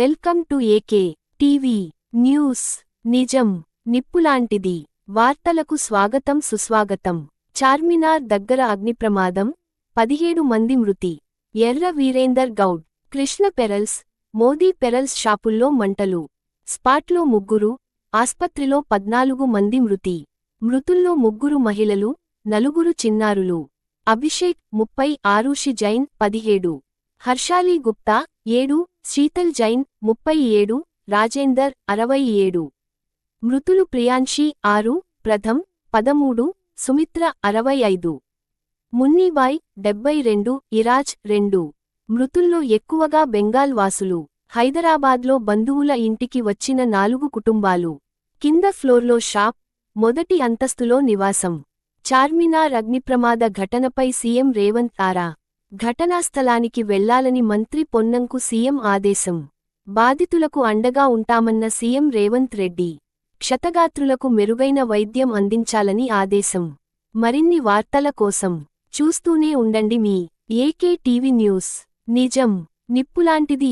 Welcome to AK TV news. నిజం నిప్పులాంటిది. వార్తలకు స్వాగతం సుస్వాగతం. చార్మినార్ దగ్గర అగ్నిప్రమాదం పదిహేడు మంది మృతి. ఎర్ర వీరేందర్ గౌడ్ కృష్ణ పెరల్స్ మోదీ పెరల్స్ షాపుల్లో మంటలు. స్పాట్లో ముగ్గురు ఆస్పత్రిలో పద్నాలుగు మంది మృతి. మృతుల్లో ముగ్గురు మహిళలు నలుగురు చిన్నారులు. అభిషేక్ ముప్పై ఆరుషి జైన్ పదిహేడు. హర్షాలి గుప్తా ఏడు శీతల్ జైన్ ముప్పై ఏడు రాజేందర్ అరవై ఏడు. మృతులు ప్రియాంషి ఆరు ప్రథమ్ పదమూడు సుమిత్ర అరవై ఐదు. మున్నీబాయ్ డెబ్బై రెండు ఇరాజ్ రెండు. మృతుల్లో ఎక్కువగా బెంగాల్ వాసులు. హైదరాబాద్లో బంధువుల ఇంటికి వచ్చిన నాలుగు కుటుంబాలు. కింద ఫ్లోర్లో షాప్ మొదటి అంతస్తులో నివాసం. చార్మినార్ అగ్నిప్రమాద ఘటనపై సీఎం రేవంత్ ఆరా. ఘటనా స్థలానికి వెళ్ళాలని మంత్రి పొన్నంకు సీఎం ఆదేశం. బాధితులకు అండగా ఉంటామన్న సీఎం రేవంత్ రెడ్డి. క్షతగాత్రులకు మెరుగైన వైద్యం అందించాలని ఆదేశం. మరిన్ని వార్తల కోసం చూస్తూనే ఉండండి మీ ఏకే టీవీ న్యూస్. నిజం. నిప్పులాంటిది